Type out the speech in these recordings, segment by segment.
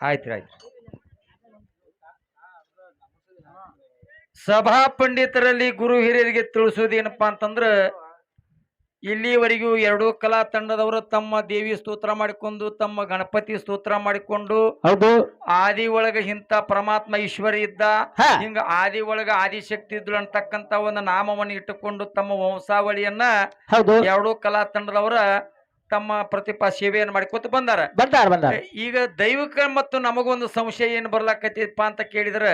ಆಯ್ತು ಆಯ್ತು ಸಭಾ ಪಂಡಿತರಲ್ಲಿ ಗುರು ಹಿರಿಯರಿಗೆ ತಿಳಿಸೋದೇನಪ್ಪಾ ಅಂತಂದ್ರೆ ಇಲ್ಲಿವರೆಗೂ ಎರಡೂ ಕಲಾ ತಂಡದವರು ತಮ್ಮ ದೇವಿ ಸ್ತೋತ್ರ ಮಾಡಿಕೊಂಡು ತಮ್ಮ ಗಣಪತಿ ಸ್ತೋತ್ರ ಮಾಡಿಕೊಂಡು ಹೌದು. ಆದಿ ಒಳಗ ಇಂಥ ಪರಮಾತ್ಮ ಈಶ್ವರ ಇದ್ದ. ಹಿಂಗ ಆದಿ ಒಳಗ ಆದಿಶಕ್ತಿ ಇದ್ಲು ಅಂತಕ್ಕಂತ ಒಂದು ನಾಮವನ್ನು ಇಟ್ಟುಕೊಂಡು ತಮ್ಮ ವಂಶಾವಳಿಯನ್ನ ಎರಡೂ ಕಲಾ ತಂಡದವರ ತಮ್ಮ ಪ್ರತಿಭಾ ಸೇವೆಯನ್ನು ಮಾಡಿಕೊತ ಬಂದಾರ. ಬಂದಾರ ಬಂದಾರ. ಈಗ ದೈವಿಕ ಮತ್ತು ನಮಗೊಂದು ಸಂಶಯ ಏನ್ ಬರ್ಲಾಕತ್ತೈತಪ್ಪ ಅಂತ ಕೇಳಿದ್ರ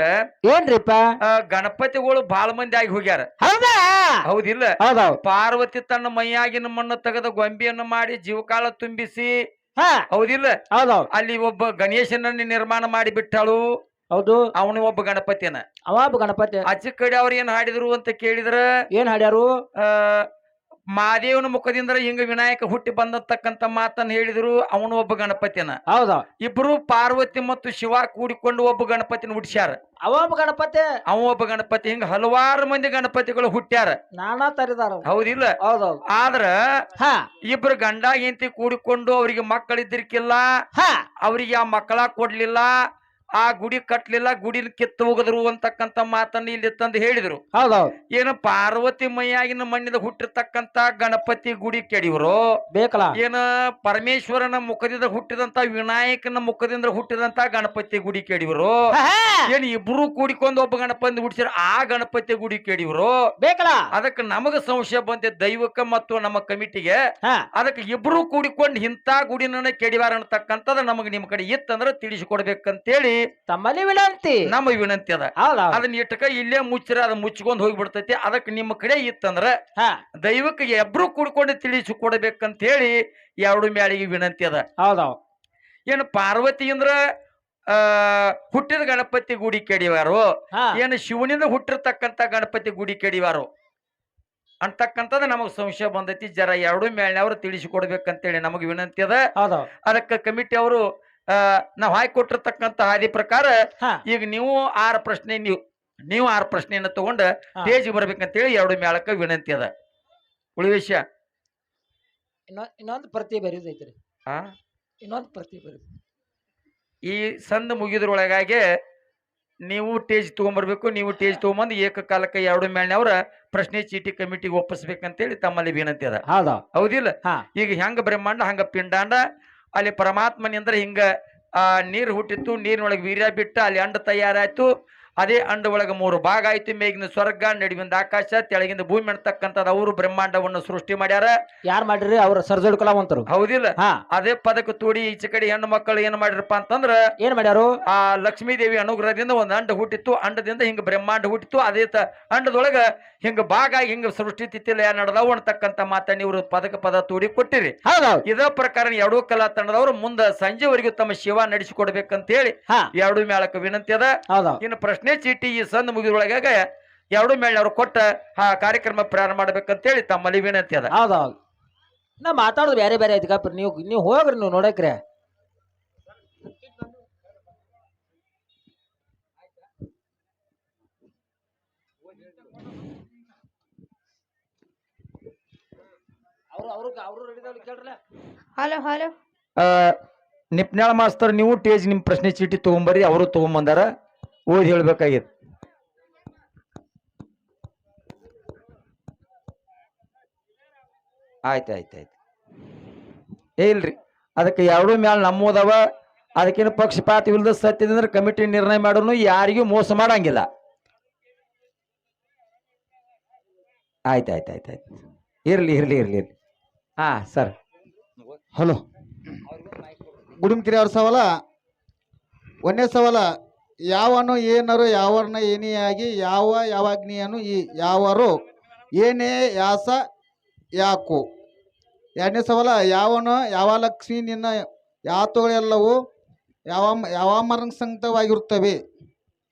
ಏನ್ರಿಪ್ಪ? ಗಣಪತಿಗಳು ಬಾಳ ಮಂದಿ ಆಗಿ ಹೋಗ್ಯಾರ. ಹೌದಾ? ಹೌದಿಲ್ಲ. ಪಾರ್ವತಿ ತನ್ನ ಮೈಯಾಗಿನ ಮಣ್ಣು ತೆಗೆದ ಗೊಂಬೆಯನ್ನು ಮಾಡಿ ಜೀವಕಾಲ ತುಂಬಿಸಿ ಹೌದಿಲ್ಲ. ಅಲ್ಲಿ ಒಬ್ಬ ಗಣೇಶನನ್ನ ನಿರ್ಮಾಣ ಮಾಡಿ ಬಿಟ್ಟಳು. ಹೌದು. ಅವನು ಒಬ್ಬ ಗಣಪತಿಯನ. ಅವ ಗಣಪತಿ. ಅಚ್ಚ ಕಡೆ ಅವ್ರ ಏನ್ ಹಾಡಿದ್ರು ಅಂತ ಕೇಳಿದ್ರ ಏನ್ ಹಾಡ್ಯಾರು? ಆ ಮಾದೇವನ ಮುಖದಿಂದ ಹಿಂಗ ವಿನಾಯಕ ಹುಟ್ಟಿ ಬಂದತಕ್ಕಂತ ಮಾತನ್ನ ಹೇಳಿದ್ರು ಅವನು ಒಬ್ಬ ಗಣಪತಿನ ಹೌದಾ. ಇಬ್ರು ಪಾರ್ವತಿ ಮತ್ತು ಶಿವ ಕೂಡಿಕೊಂಡು ಒಬ್ಬ ಗಣಪತಿನ ಅವ ಒಬ್ಬ ಗಣಪತಿ? ಅವ ಒಬ್ಬ ಗಣಪತಿ ಹಿಂಗ ಹಲವಾರು ಮಂದಿ ಗಣಪತಿಗಳು ಹುಟ್ಟ್ಯಾರ. ನಾನಾ ತರಿದಾರ ಹೌದಿಲ್ಲ? ಹೌದೌದು ಆದ್ರ ಹಾ. ಇಬ್ರು ಗಂಡ ಹೆಂಡತಿ ಕೂಡಿಕೊಂಡು ಅವರಿಗೆ ಮಕ್ಕಳಿದ್ದಿರ್ಕಿಲ್ಲ ಹಾ. ಅವರಿಗೆ ಆ ಮಕ್ಕಳ ಕೊಡ್ಲಿಲ್ಲ ಆ ಗುಡಿ ಕಟ್ಲಿಲ್ಲ ಗುಡಿನ ಕಿತ್ತು ಹೋಗದ್ರು ಅಂತಕ್ಕಂತ ಮಾತನ್ನ ಇಲ್ಲಿ ತಂದು ಹೇಳಿದ್ರು. ಹೌದೌದು. ಏನು ಪಾರ್ವತಿ ಮೈಯಾಗಿನ ಮಣ್ಣಿದ ಹುಟ್ಟಿರ್ತಕ್ಕಂತ ಗಣಪತಿ ಗುಡಿ ಕೇಡಿವರು ಬೇಕಲ್ಲ? ಏನ ಪರಮೇಶ್ವರನ ಮುಖದಿಂದ ಹುಟ್ಟಿದಂತ ವಿನಾಯಕನ ಮುಖದಿಂದ ಹುಟ್ಟಿದಂತ ಗಣಪತಿ ಗುಡಿ ಕೇಡಿವರು. ಹಾ. ಏನ್ ಇಬ್ರು ಕೂಡಿಕೊಂಡು ಒಬ್ಬ ಗಣಪತಿ ಹುಟ್ಟಿಸಿರ ಆ ಗಣಪತಿ ಗುಡಿ ಕೇಡಿವರು. ಬೇಕಲ್ಲ? ಅದಕ್ಕೆ ನಮಗ ಸಂಶಯ ಬಂದೆ ದೈವಕ ಮತ್ತು ನಮ್ಮ ಕಮಿಟಿಗೆ. ಅದಕ್ಕೆ ಇಬ್ರು ಕೂಡಿಕೊಂಡು ಇಂಥ ಗುಡಿನ ಕೆಡಿವಾರ ಅನ್ನತಕ್ಕಂಥದ್ದು ನಮಗೆ ನಿಮ್ಮ ಕಡೆ ಇತ್ತಂದ್ರೆ ತಿಳಿಸಿಕೊಡ್ಬೇಕಂತೇಳಿ ತಮ್ಮಲ್ಲಿ ವಿನಂತಿ. ನಮ್ಮ ವಿನಂತಿ ಅದ. ಅದನ್ನ ಇಟ್ಟಕ ಇಲ್ಲೇ ಮುಚ್ಚಿರ ಅದ ಮುಚ್ಕೊಂಡ್ ಹೋಗ್ಬಿಡ್ತೈತಿ. ಅದಕ್ಕೆ ನಿಮ್ಮ ಕಡೆ ಇತ್ತಂದ್ರ ಹಾ. ದೈವಕ್ಕೆ ಎಬ್ರು ಕೂಡ್ಕೊಂಡು ತಿಳಿಸಿ ಕೊಡ್ಬೇಕಂತ ಹೇಳಿ ಎರಡು ಮ್ಯಾಳಿಗೆ ವಿನಂತಿ ಅದ. ಹೌದೌದು ಏನು ಪಾರ್ವತಿ ಅಂದ್ರ ಆ ಹುಟ್ಟಿದ ಗಣಪತಿ ಗುಡಿ ಕೆಡಿವಾರು. ಹಾ. ಏನು ಶಿವನಿಂದ ಹುಟ್ಟಿರ್ತಕ್ಕಂತ ಗಣಪತಿ ಗುಡಿ ಕೆಡಿವಾರು. ಅಂತಕ್ಕಂಥದ್ದು ನಮಗೆ ಸಂಶಯ ಬಂದೈತಿ. ಜರ ಎರಡು ಮೇಳ್ನವ್ರು ತಿಳಿಸಿಕೊಡ್ಬೇಕಂತೇಳಿ ನಮಗೆ ವಿನಂತಿ ಅದ. ಹೌದೌದು ಅದಕ್ಕೆ ಕಮಿಟಿ ಅವರು ನಾವು ಹಾಕಿಕೊಟ್ಟಿರ್ತಕ್ಕಂಥ ಹಾದಿ ಪ್ರಕಾರ ಈಗ ನೀವು ಆರು ಪ್ರಶ್ನೆ ನೀವು ನೀವು ಆರು ಪ್ರಶ್ನೆಯನ್ನ ತಗೊಂಡ. ಬರ್ಬೇಕಂತ ಬರ್ಬೇಕಂತೇಳಿ ಎರಡು ಮೇಳಕ್ಕೆ ವಿನಂತಿ ಅದ. ಉಳಿ ವಿಷಯ. ಇನ್ನೊಂದು ಪ್ರತಿ ಬರೀದೈತ್ರಿ? ಇನ್ನೊಂದು ಪ್ರತಿ ಬರೀ ಈ ಸಂದ ಮುಗಿದ್ರೊಳಗಾಗೆ ನೀವು ಟೇಜ್ ತಗೊಂಡ್ಬರ್ಬೇಕು ನೀವು ಟೇಜ್ ತಗೊಂಬಂದು ಏಕಕಾಲಕ್ಕೆ ಎರಡು ಮೇಳ್ನವ್ರ ಪ್ರಶ್ನೆ ಚೀಟಿ ಕಮಿಟಿಗೆ ಒಪ್ಪಿಸ್ಬೇಕಂತೇಳಿ ತಮ್ಮಲ್ಲಿ ವಿನಂತಿ ಅದ. ಹೌದಿಲ್ಲ? ಈಗ ಹೆಂಗ ಬ್ರಹ್ಮಾಂಡ ಹಂಗ ಪಿಂಡಾಂಡ ಅಲ್ಲಿ ಪರಮಾತ್ಮನಿಂದ್ರೆ ಹಿಂಗ ಆ ನೀರು ಹುಟ್ಟಿತ್ತು ನೀರಿನೊಳಗೆ ವೀರ್ಯ ಬಿಟ್ಟ ಅಲ್ಲಿ ಅಂಡ ತಯಾರಾಯ್ತು. ಅದೇ ಅಂಡ ಒಳಗೆ ಮೂರು ಭಾಗ ಆಯ್ತು ಮೇಗಿನ ಸ್ವರ್ಗ ನಡುವಿಂದ ಆಕಾಶ ತೆಳಗಿಂದ ಭೂಮಿ ಅಂತಕ್ಕಂಥದ್ದು ಅವರು ಬ್ರಹ್ಮಾಂಡವನ್ನು ಸೃಷ್ಟಿ ಮಾಡ್ಯಾರ. ಯಾರು ಮಾಡ್ರಿ? ಅವ್ರ ಸರ್ಜೋಡ್ ಕಲಾವಂತರು. ಹೌದಿಲ್ಲ. ಅದೇ ಪದಕ್ಕೆ ತೋಡಿ ಈಚೆ ಕಡೆ ಹೆಣ್ಣು ಮಕ್ಕಳು ಏನ್ ಮಾಡಿರಪ್ಪ ಅಂತಂದ್ರ ಏನ್ ಮಾಡ್ಯಾರು? ಆ ಲಕ್ಷ್ಮೀ ದೇವಿ ಅನುಗ್ರಹದಿಂದ ಒಂದು ಅಂಡ ಹುಟ್ಟಿತ್ತು. ಅಂಡದಿಂದ ಹಿಂಗ ಬ್ರಹ್ಮಾಂಡ ಹುಟ್ಟಿತ್ತು. ಅದೇ ತ ಅಂಡದೊಳಗ ಹಿಂಗ ಭಾಗ ಹಿಂಗ ಸೃಷ್ಟಿ ತಿಥಿಲ ನಡೆದವು ಅಂತಕ್ಕಂಥ ಮಾತನ್ನ ಇವರು ಪದಕ ಪದ ತೋಡಿ ಕೊಟ್ಟಿರಿ. ಇದ ಪ್ರಕಾರ ಎರಡೂ ಕಲಾ ತಂಡದವರು ಮುಂದ ಸಂಜೆವರೆಗೂ ತಮ್ಮ ಶಿವ ನಡೆಸಿಕೊಡ್ಬೇಕಂತ ಹೇಳಿ ಎರಡು ಮೇಳಕ್ಕೆ ವಿನಂತಿ ಅದ. ಇನ್ನು ಪ್ರಶ್ನೆ ಚೀಟಿ ಈ ಸಂದ ಮುಗಿದೊಳಗಾಗ ಎರಡು ಮೇಳವ್ರು ಕೊಟ್ಟ ಆ ಕಾರ್ಯಕ್ರಮ ಪ್ರಾರಂಭ ಮಾಡ್ಬೇಕಂತೇಳಿ ತಮ್ಮಲ್ಲಿ ವಿನಂತಿ ಅದ. ಹೌದೌದು. ನಾ ಮಾತಾಡೋದು ಬೇರೆ ಬೇರೆ ಐತಿ ಕಾಪ್ರಿ ನೀವು ನೀವು ಹೋಗ್ರಿ ನೀವು ನೋಡಕ್ರೆ. ಅವ್ರು ಅವ್ರು ಅವ್ರು ಹಲೋ ಹಲೋ ನಿಪ್ನಾಳ ಮಾಸ್ತರ್ ನೀವು ಟೇಜ್ ನಿಮ್ ಪ್ರಶ್ನೆ ಚೀಟಿ ತಗೊಂಬರ್ರಿ ಅವರು ತಗೊಂಬಂದಾರ. ಓದಿ ಹೇಳ್ಬೇಕಾಗಿತ್ತು. ಆಯ್ತು ಆಯ್ತು ಆಯ್ತು. ಇಲ್ರಿ. ಅದಕ್ಕೆ ಎರಡೂ ಮೇಲೆ ನಮ್ಮೋದವ ಅದಕ್ಕೇನು ಪಕ್ಷಪಾತ ಇಲ್ದ ಸತ್ಯದಂದ್ರೆ ಕಮಿಟಿ ನಿರ್ಣಯ ಮಾಡೋನು ಯಾರಿಗೂ ಮೋಸ ಮಾಡಂಗಿಲ್ಲ. ಆಯ್ತು ಆಯ್ತು ಆಯ್ತು ಆಯ್ತು. ಇರಲಿ ಇರಲಿ ಇರಲಿ ಇರಲಿ. ಹಾಂ ಸರ್ ಹಲೋ. ಗುಡುಮ್ಕಿರಿ ಅವ್ರ ಸವಾಲ? ಒಂದನೇ ಸವಾಲ. ಯಾವನು ಏನರು ಯಾವರ್ನ ಏನಿಯಾಗಿ ಯಾವ ಯಾವಾಗ್ನಿಯನು ಈ ಯಾವರು ಏನೇ ಯಾಸ ಯಾಕು. ಎರಡನೇ ಸವಾಲ, ಯಾವನು ಯಾವ ಲಕ್ಷ್ಮಿ ನಿನ್ನ ಯಾತುಗಳೆಲ್ಲವೂ ಯಾವ ಯಾವ ಮರಂಸಂಗತವಾಗಿರುತ್ತವೆ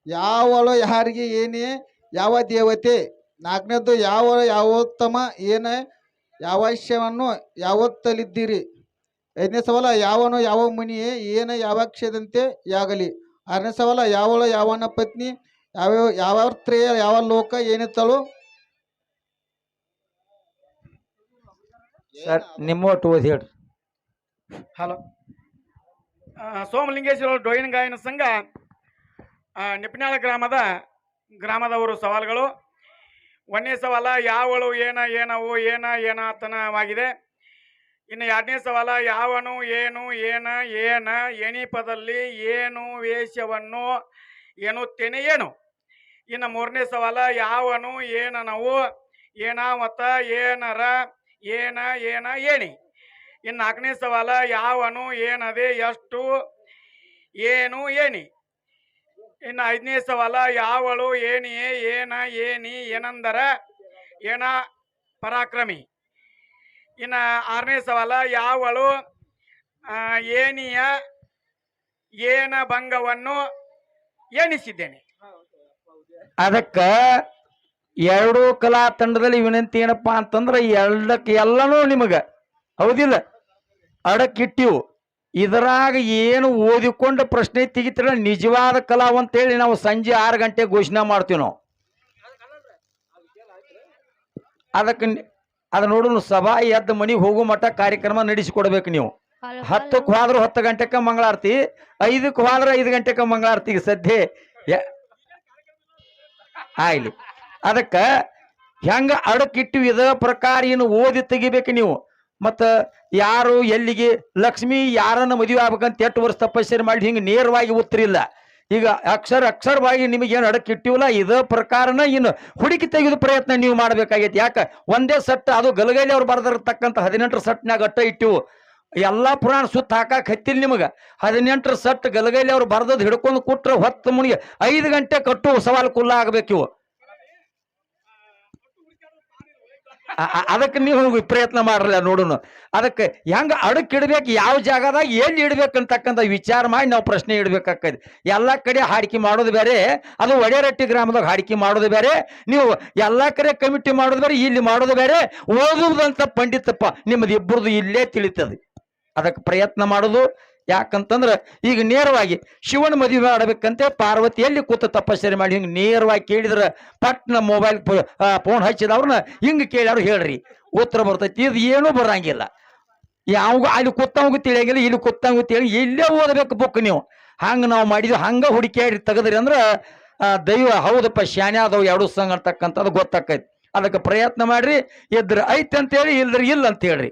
ಯಾವಳು ಯಾರಿಗೆ ಏನೇ, ಯಾವ ದೇವತೆ? ನಾಲ್ಕನೇದ್ದು, ಯಾವ ಯಾವೋತ್ತಮ ಯಾವ ಯಾವಶ್ಯವನ್ನು ಯಾವತ್ತಲಿದ್ದೀರಿ? ಐದನೇ ಸವಾಲ, ಯಾವನು ಯಾವ ಮುನಿಯೇ ಯಾವ ಯಾವಾಕ್ಷದಂತೆ ಯಾಗಲಿ? ಆರನೇ ಸವಾಲ ಯಾವಳ ಯಾವನ ಪತ್ನಿ ಯಾವ ಯಾವತ್ರಯ ಯಾವ ಲೋಕ ಏನಿತ್ತಳು? ಸರ್ ನಿಮ್ಮ ಒಟ್ಟು ಓದಿ ಹೇಳ್ರಿ. ಹಲೋ. ಸೋಮಲಿಂಗೇಶ್ವರ ಡೋಯಿನ್ ಗಾಯನ ಸಂಘ ನಿಪ್ನಾಳ ಗ್ರಾಮದ ಗ್ರಾಮದವರು ಸವಾಲುಗಳು. ಒಂದನೇ ಸವಾಲ ಯಾವಳು ಏನ ಏನವು ಏನ ಏನಾತನವಾಗಿದೆ. ಇನ್ನು ಎರಡನೇ ಸವಾಲ, ಯಾವನು, ಏನು, ಏನ ಏನ ಎಣಿ ಪದಲ್ಲಿ ಏನು ವೇಷವನ್ನು ಎನ್ನುತ್ತೇನೆ ಏನು? ಇನ್ನು ಮೂರನೇ ಸವಾಲ, ಯಾವನು, ಏನನವು, ಏನಾವತ, ಏನರ, ಏನ ಏನ, ಏಣಿ? ಇನ್ನು ನಾಲ್ಕನೇ ಸವಾಲ, ಯಾವನು, ಏನದೆ, ಎಷ್ಟು, ಏನು ಏನಿ ಇನ್ನು ಐದನೇ ಸವಾಲ, ಯಾವಳು ಏನಿಯೇ ಏನ ಏನಿ ಏನಂದರ, ಏನ, ಪರಾಕ್ರಮಿ? ಇನ್ನು ಆರನೇ ಸವಾಲ, ಯಾವಳು ಏನಿಯ, ಏನ ಭಂಗವನ್ನು ಎಣಿಸಿದ್ದೇನೆ. ಅದಕ್ಕ ಎರಡೂ ಕಲಾ ತಂಡದಲ್ಲಿ ವಿನಂತಿ ಏನಪ್ಪಾ ಅಂತಂದ್ರೆ ಎರಡಕ್ಕೆ ಎಲ್ಲನೂ ನಿಮಗ, ಹೌದಿಲ್ಲ? ಅಡಕ್ಕಿಟ್ಟಿವು ಇದರಾಗ ಏನು ಓದಿಕೊಂಡು ಪ್ರಶ್ನೆ ತೆಗಿತೀರ ನಿಜವಾದ ಕಲಾವ್ ಅಂತೇಳಿ ನಾವು ಸಂಜೆ ಆರು ಗಂಟೆ ಘೋಷಣೆ ಮಾಡ್ತೀವಿ ನಾವು. ಅದಕ್ಕೆ ಅದ ನೋಡು ಸಭಾ ಎದ್ದ ಮನಿಗೆ ಹೋಗೋ ಮಟ್ಟ ಕಾರ್ಯಕ್ರಮ ನಡೆಸಿಕೊಡ್ಬೇಕು ನೀವು. ಹತ್ತಕ್ಕೆ ಹೋದ್ರೂ ಹತ್ತು ಗಂಟೆಕ ಮಂಗಳಾರತಿ ಐದಕ್ಕೆ ಹೋದ್ರೆ ಐದು ಗಂಟೆಕ ಮಂಗಳಾರತಿ ಸದ್ಯ. ಆಗ್ಲಿ. ಅದಕ್ಕ ಹೆಂಗ ಅಡಕಿಟ್ಟು ಇದ ಪ್ರಕಾರ ಏನು ಓದಿ ತೆಗಿಬೇಕು ನೀವು. ಮತ್ತ ಯಾರು ಎಲ್ಲಿಗೆ ಲಕ್ಷ್ಮಿ ಯಾರನ್ನ ಮದುವೆ ಆಗ್ಬೇಕಂತ ಎಷ್ಟು ವರ್ಷ ತಪಸ್ಸರಿ ಮಾಡಿ ಹಿಂಗೆ ನೇರವಾಗಿ ಉತ್ತರ ಇಲ್ಲ ಈಗ ಅಕ್ಷರ ಅಕ್ಷರವಾಗಿ ನಿಮಗೆ ಏನು ಅಡಕಿಟ್ಟಿವಲ್ಲ ಇದ ಪ್ರಕಾರನ ಇನ್ನು ಹುಡುಕಿ ತೆಗೆದು ಪ್ರಯತ್ನ ನೀವು ಮಾಡಬೇಕಾಗೈತಿ. ಯಾಕ? ಒಂದೇ ಸಟ್, ಅದು ಗಲಗೈಲಿ ಅವ್ರು ಬರೆದಿರ್ತಕ್ಕಂಥ ಹದಿನೆಂಟರ ಸಟ್ನಾಗ ಅಟ್ಟ ಇಟ್ಟಿವು. ಎಲ್ಲಾ ಪುರಾಣ ಸುತ್ತ ಹಾಕಕ್ಕೆ ಹತ್ತಿಲ್ಲ ನಿಮಗ. ಹದಿನೆಂಟರ ಸಟ್ ಗಲಗೈಲಿ ಅವ್ರು ಬರ್ದದ್ ಹಿಡ್ಕೊಂಡು ಕೊಟ್ರೆ ಹೊತ್ತು ಮುನಿಗೆ ಐದು ಗಂಟೆ ಕಟ್ಟು ಸವಾಲು ಕುಲ್ಲ ಆಗಬೇಕು ಇವು ಅದಕ್ಕೆ ನೀವು ಪ್ರಯತ್ನ ಮಾಡ್ರಲ್ಲ ನೋಡೋಣ ಅದಕ್ಕೆ ಹೆಂಗ ಅಡಕ್ ಇಡ್ಬೇಕು, ಯಾವ ಜಾಗದಾಗ ಏನು ಇಡ್ಬೇಕಂತಕ್ಕಂಥ ವಿಚಾರ ಮಾಡಿ ನಾವು ಪ್ರಶ್ನೆ ಇಡ್ಬೇಕಾಕೈತಿ ಎಲ್ಲ ಕಡೆ ಹಾಡಿಕೆ ಮಾಡೋದು ಬೇರೆ, ಅದು ಒಡೆರಟ್ಟಿ ಗ್ರಾಮದಾಗ ಹಾಡಿಕೆ ಮಾಡೋದು ಬೇರೆ, ನೀವು ಎಲ್ಲ ಕಡೆ ಕಮಿಟಿ ಮಾಡೋದು ಬೇರೆ, ಇಲ್ಲಿ ಮಾಡೋದು ಬೇರೆ ಓದುವುದಂತ ಪಂಡಿತಪ್ಪ ನಿಮ್ಮದು ಇಬ್ಬರದು ಇಲ್ಲೇ ತಿಳಿತದೆ. ಅದಕ್ಕೆ ಪ್ರಯತ್ನ ಮಾಡೋದು ಯಾಕಂತಂದ್ರ ಈಗ ನೇರವಾಗಿ ಶಿವನ ಮದುವೆ ಮಾಡಬೇಕಂತೆ ಪಾರ್ವತಿ ಎಲ್ಲಿ ಕೂತು ತಪಸ್ಸರಿ ಮಾಡಿ ಹಿಂಗೆ ನೇರವಾಗಿ ಕೇಳಿದ್ರ ಪಟ್ನ ಮೊಬೈಲ್ ಫೋನ್ ಹಚ್ಚಿದವ್ರನ್ನ ಹಿಂಗೆ ಕೇಳ್ಯಾರು ಹೇಳ್ರಿ. ಉತ್ತರ ಬರ್ತೈತಿ, ಇದು ಏನೂ ಬರಂಗಿಲ್ಲ. ಯಾವ ಅಲ್ಲಿ ಕೂತಂಗೂ ತಿಳಿಯಂಗಿಲ್ಲ, ಇಲ್ಲಿ ಕೂತಂಗೂ ತಿಳಿ ಇಲ್ಲೇ ಓದಬೇಕು ಬುಕ್ ನೀವು. ಹಂಗ ನಾವು ಮಾಡಿದ್ವಿ, ಹಂಗ ಹುಡುಕಿಯಾಡಿ ತೆಗದ್ರಿ ಅಂದ್ರೆ ದೈವ ಹೌದಪ್ಪ ಶಾನೆ ಆದವು, ಎರಡು ಸಂಘ ಅಂತಕ್ಕಂಥದ್ದು ಗೊತ್ತಾಕೈತಿ. ಅದಕ್ಕೆ ಪ್ರಯತ್ನ ಮಾಡ್ರಿ, ಇದ್ರ ಐತಿ ಅಂತೇಳಿ ಇಲ್ದ್ರ ಇಲ್ಲ ಅಂತ ಹೇಳ್ರಿ.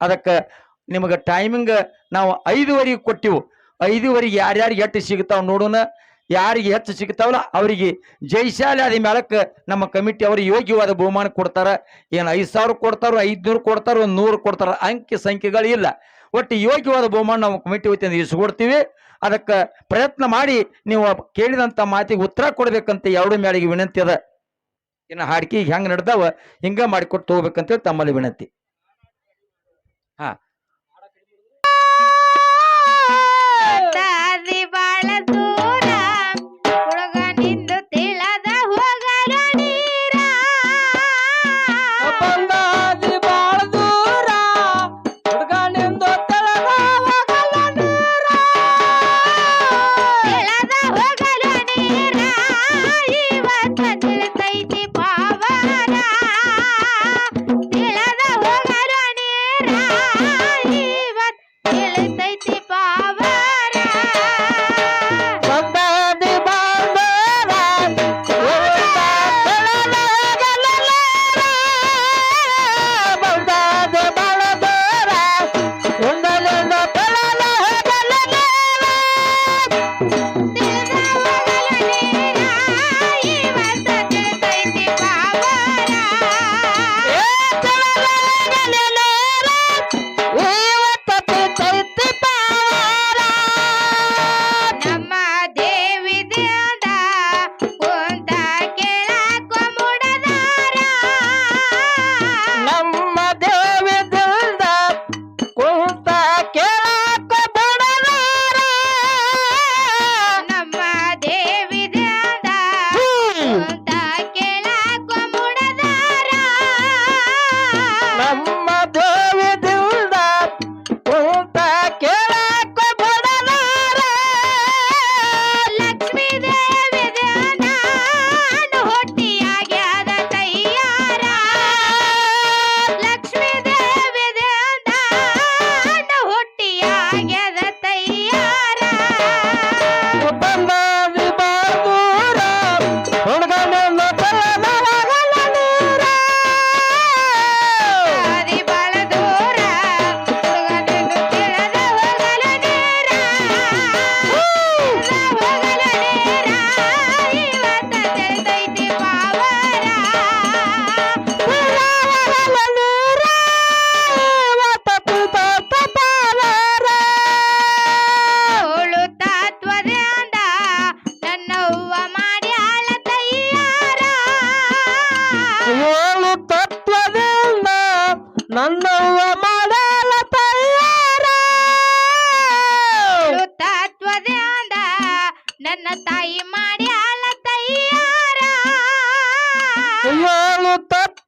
ಅದಕ್ಕೆ ನಿಮಗೆ ಟೈಮಿಂಗ್ ನಾವು ಐದುವರೆಗೆ ಕೊಟ್ಟಿವು. ಐದುವರೆಗೆ ಯಾರ್ಯಾರಿಗೆ ಎಷ್ಟು ಸಿಗ್ತಾವ ನೋಡೋಣ. ಯಾರಿಗೆ ಹೆಚ್ಚು ಸಿಗ್ತಾವಲ್ಲ ಅವರಿಗೆ ಜೈಶಾಲೆ ಅದ ಮೇಳಕ್ಕೆ ನಮ್ಮ ಕಮಿಟಿ ಅವರು ಯೋಗ್ಯವಾದ ಬಹುಮಾನ ಕೊಡ್ತಾರೆ. ಏನು ಐದು ಸಾವಿರ ಕೊಡ್ತಾರೋ, ಐದ್ನೂರು ಕೊಡ್ತಾರೋ ಒಂದು ನೂರು ಕೊಡ್ತಾರೆ ಅಂಕಿ ಸಂಖ್ಯೆಗಳು ಇಲ್ಲ. ಒಟ್ಟು ಯೋಗ್ಯವಾದ ಬಹುಮಾನ ನಾವು ಕಮಿಟಿ ವತಿಯಿಂದ ಇಸ್ಕೊಡ್ತೀವಿ. ಅದಕ್ಕೆ ಪ್ರಯತ್ನ ಮಾಡಿ ನೀವು ಕೇಳಿದಂಥ ಮಾತಿಗೆ ಉತ್ತರ ಕೊಡಬೇಕಂತ ಎರಡು ಮೇಳಿಗೆ ವಿನಂತಿ ಅದ. ಇನ್ನು ಹಾಡ್ಕಿ ಹೆಂಗೆ ನಡೆದಾವ ಹಿಂಗೆ ಮಾಡಿಕೊಟ್ಟು ಹೋಗ್ಬೇಕಂತೇಳಿ ತಮ್ಮಲ್ಲಿ ವಿನಂತಿ. ದಾದಿ cat, cat, cat.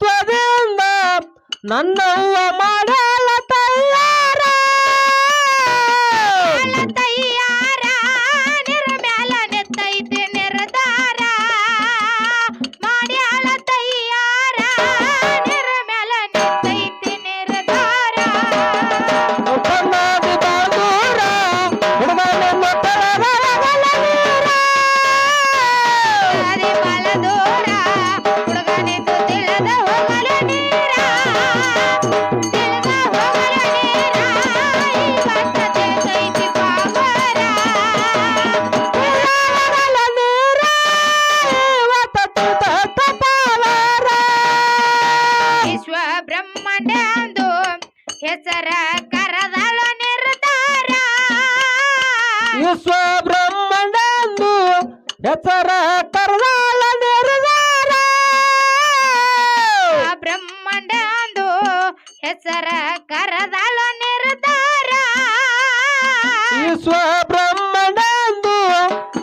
ತತ್ವದಿಂದ ನನ್ನವ್ವ ಮಾಡಲ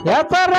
ಹೆಸರ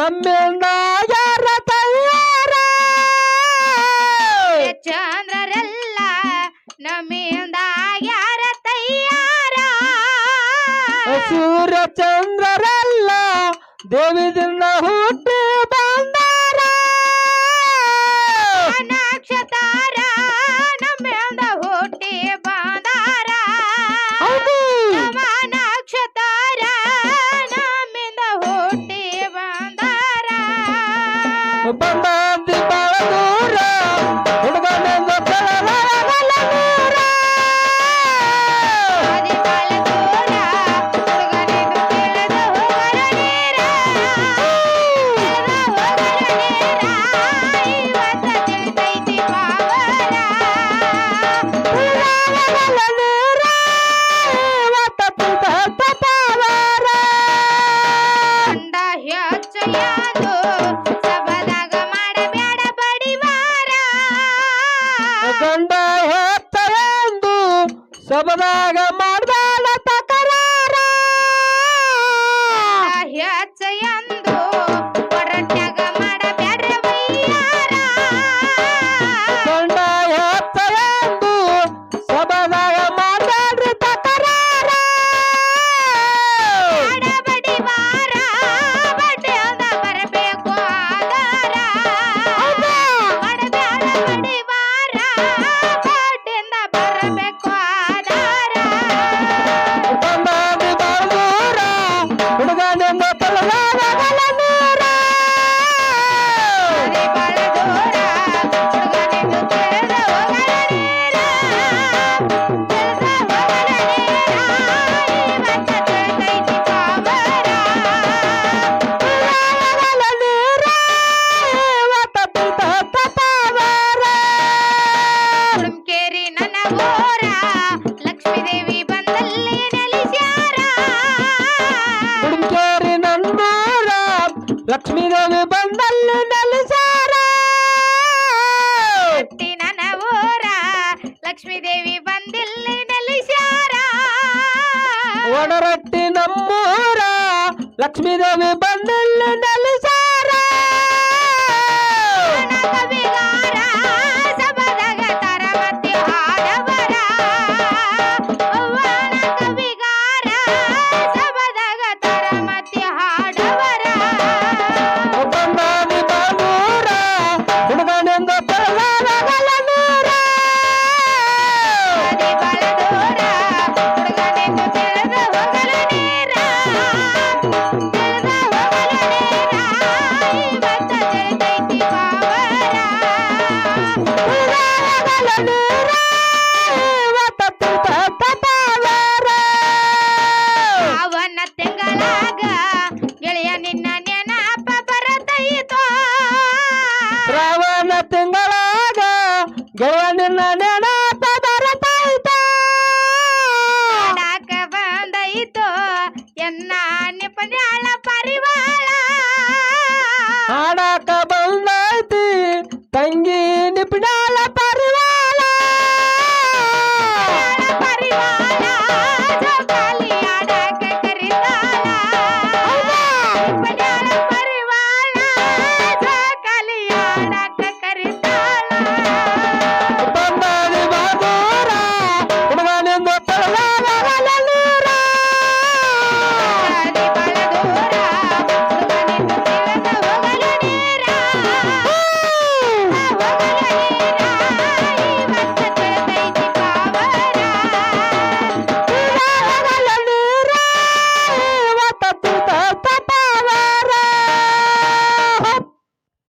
ನಮ್ಮಿಂದ ಸಬದಾಗ ಮಾಡಬೇಡ